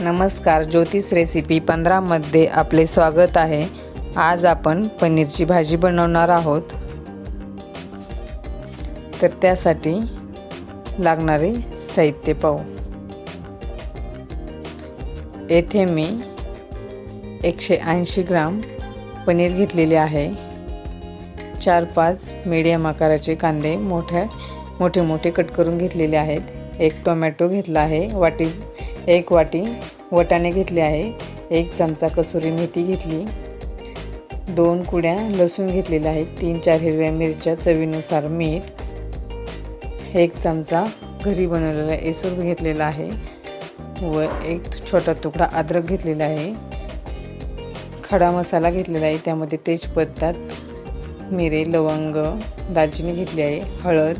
नमस्कार ज्योतिष रेसिपी पंधरामध्ये आपले स्वागत आहे. आज आपण पनीरची भाजी बनवणार आहोत. तर त्यासाठी लागणारे साहित्य पाहू. येथे मी एकशे ऐंशी ग्राम पनीर घेतलेले आहे. चार पाच मीडियम आकाराचे कांदे मोठ्या मोठे मोठे कट करून घेतलेले आहेत. एक टोमॅटो घेतला आहे वाटी एक वाटी वटाणे घेतले आहे एक चमचा कसुरी मेथी घेतली दोन कुड्या लसूण घेतलेल्या आहेत तीन चार हिरव्या मिरच्या चवीनुसार मीठ एक चमचा घरी बनवलेला एसूर घेतलेला आहे व एक छोटा तुकडा अद्रक घेतलेला आहे. खडा मसाला घेतलेला आहे त्यामध्ये तेजपत्ता मिरे लवंग दालचिनी घेतली आहे हळद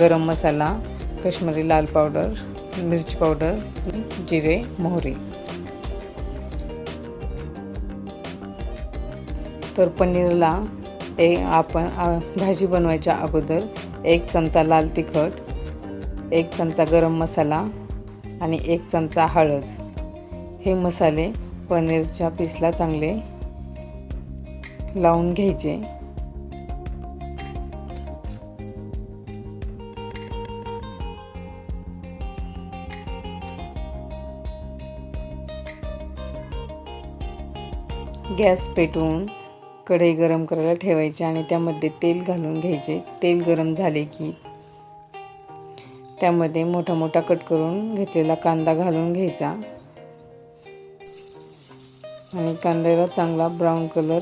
गरम मसाला कश्मीरी लाल पावडर मिरची पावडर जिरे मोहरी. तर पनीरला ए आपण भाजी बनवायच्या अगोदर एक चमचा लाल तिखट एक चमचा गरम मसाला आणि एक चमचा हळद. हे मसाले पनीरच्या पीसला चांगले लावून घ्यायचे. गॅस पेटवून कढई गरम करायला ठेवायची आणि त्यामध्ये तेल घालून घ्यायचे. तेल गरम झाले की त्यामध्ये मोठा मोठा कट करून घेतलेला कांदा घालून घ्यायचा. आणि कांद्याला चांगला ब्राऊन कलर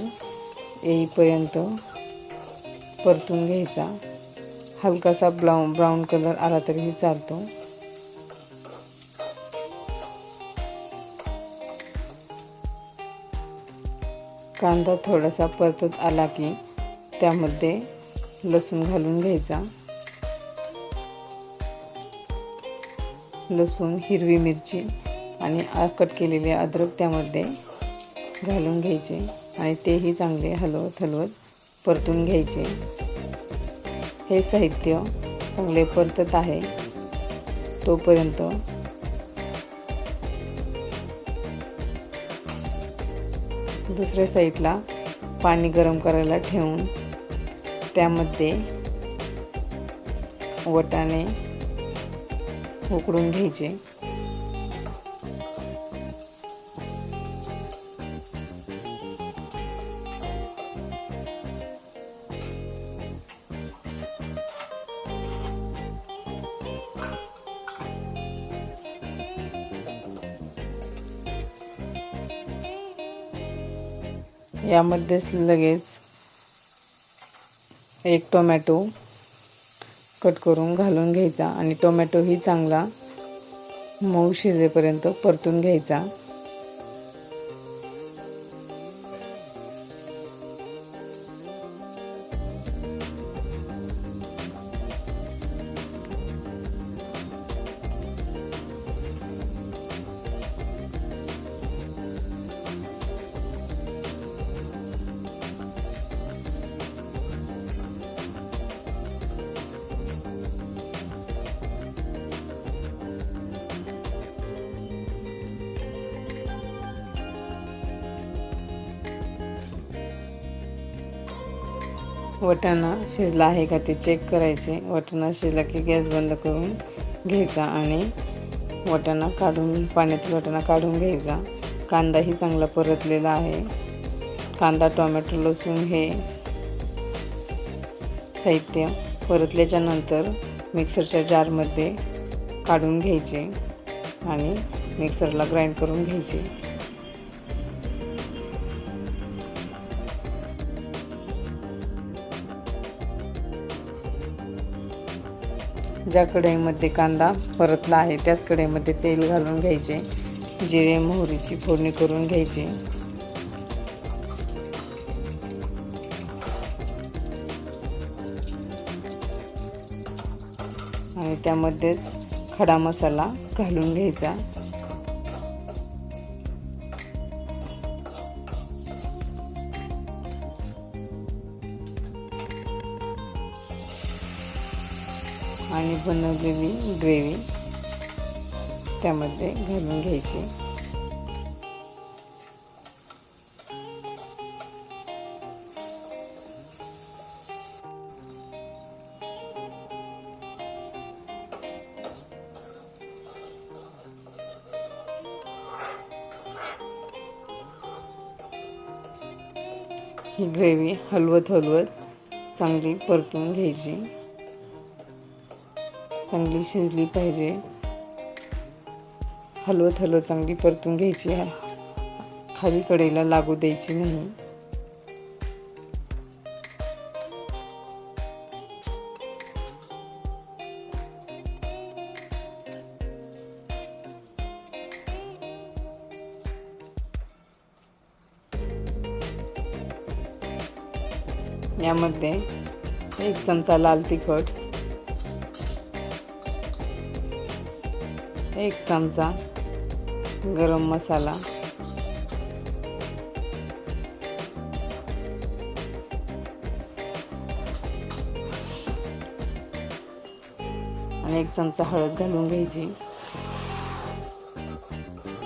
येईपर्यंत परतून घ्यायचा. हलकासा ब्राऊन ब्राऊन कलर आला तरीही चालतो. कांदा थोडासा परतत आला की त्यामध्ये लसूण घालून घ्यायचा. लसूण हिरवी मिरची आणि कट केलेले अद्रक त्यामध्ये घालून घ्यायचे आणि तेही चांगले हलवत हलवत परतून घ्यायचे. हे साहित्य चांगले परतत आहे. तोपर्यंत दुसऱ्या साईडला पाणी गरम करायला ठेवून त्यामध्ये वटाणे उकडून घ्यायचे. यामध्येच लगेच एक टोमॅटो कट करून घालून घ्यायचा आणि टोमॅटोही चांगला मऊ शिजेपर्यंत परतून घ्यायचा. वटाणा शिजला आहे का ते चेक करायचे. वटाणा शिजला की गॅस बंद करून घ्यायचा आणि वटाणा काढून पाण्यातील वटाणा काढून घ्यायचा. कांदाही चांगला परतलेला आहे. कांदा टोमॅटो लसूण हे साहित्य परतल्याच्या नंतर मिक्सरच्या जारमध्ये काढून घ्यायचे आणि मिक्सरला ग्राइंड करून घ्यायचे. ज्या कढईमध्ये कांदा परतला आहे त्याच कढईमध्ये तेल घालून घ्यायचे. जिरे मोहरीची फोडणी करून घ्यायची. आणि त्यामध्येच खडा मसाला घालून घ्यायचा. आणि बनवलेली ग्रेव्ही त्यामध्ये घालून घ्यायची. ही ग्रेव्ही हलवत हलवत चांगली परतून घ्यायची. चांगली शिजली पाहिजे. हलवत हलवत चांगली परतून घ्यायची खाली कडेला लागू द्यायची नाही. यामध्ये एक चमचा लाल तिखट एक चमचा गरम मसाला. आणि एक चमचा हळद घालून घ्यायची.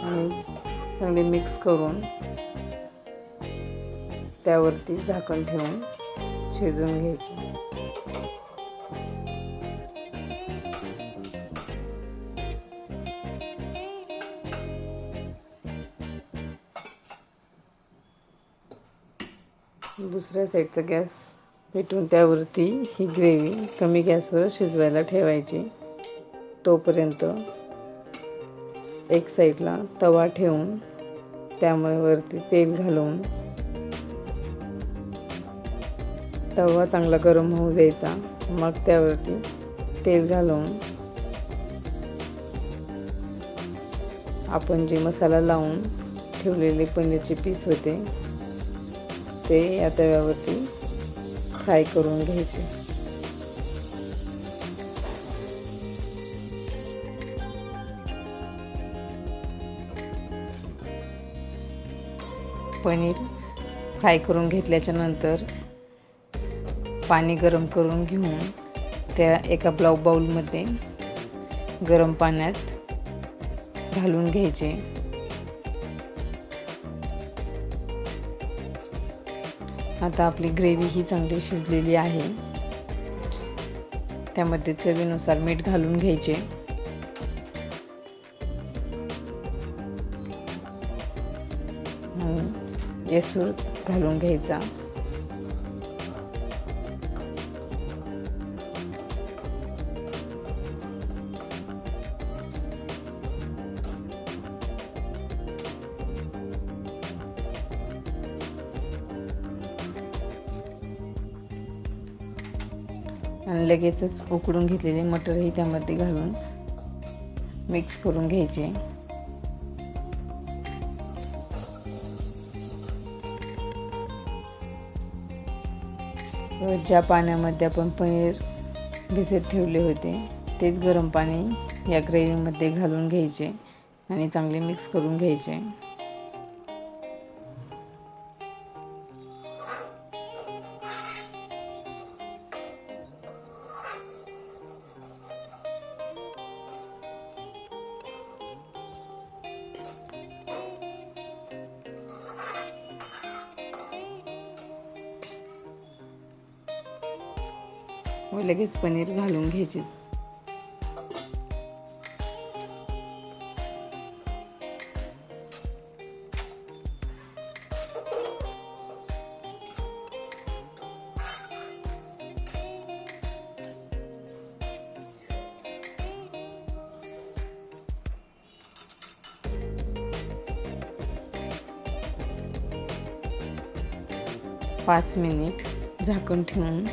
आणि चांगले मिक्स करून त्यावरती झाकण ठेवून शिजवून घ्यायची. दुसऱ्या साईडचा गॅस पेटून त्यावरती ही ग्रेव्ही कमी गॅसवर शिजवायला ठेवायची. तोपर्यंत एक साईडला तवा ठेवून त्यामुळे वरती तेल घालून तवा चांगला गरम होऊ द्यायचा. मग त्यावरती तेल घालून आपण जे मसाला लावून ठेवलेले पनीरचे पीस होते ते या तव्यावरती फ्राय करून घ्यायचे. पनीर फ्राय करून घेतल्याच्या नंतर पाणी गरम करून घेऊन त्या एका ब्लाऊ बाऊलमध्ये गरम पाण्यात घालून घ्यायचे. आता आपली ग्रेव्ही ही चांगली शिजलेली आहे. त्यामध्ये चवीनुसार मीठ घालून घ्यायचे. येसूर घालून घ्यायचा. आणि लगेचच उकडून घेतलेले मटरही त्यामध्ये घालून मिक्स करून घ्यायचे. ज्या पाण्यामध्ये आपण पनीर भिजत ठेवले होते तेच गरम पाणी या ग्रेव्हीमध्ये घालून घ्यायचे आणि चांगले मिक्स करून घ्यायचे. व लगेच पनीर घालून घ्यायचे. पाच मिनिट झाकून ठेवून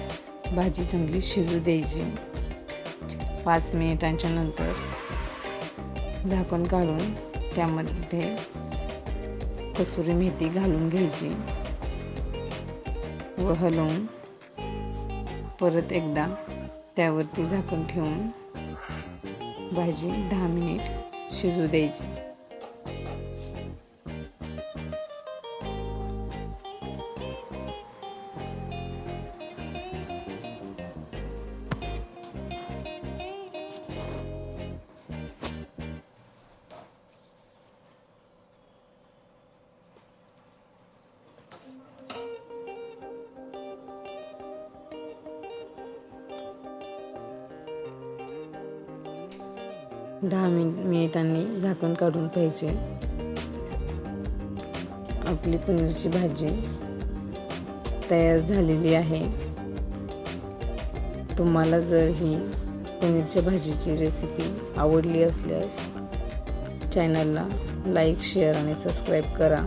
भाजी चांगली शिजू द्यायची. पाच मिनिटांच्या नंतर झाकण काढून त्यामध्ये कसुरी मेथी घालून घ्यायची. व हलवून परत एकदा त्यावरती झाकण ठेवून भाजी दहा मिनिट शिजू द्यायची. दहा मिनिट मिनिटांनी झाकण काढून पाहिजे आपली पनीरची भाजी तयार झालेली आहे. तुम्हाला जर ही पनीरच्या भाजीची रेसिपी आवडली असल्यास चॅनलला लाईक शेअर आणि सबस्क्राईब करा.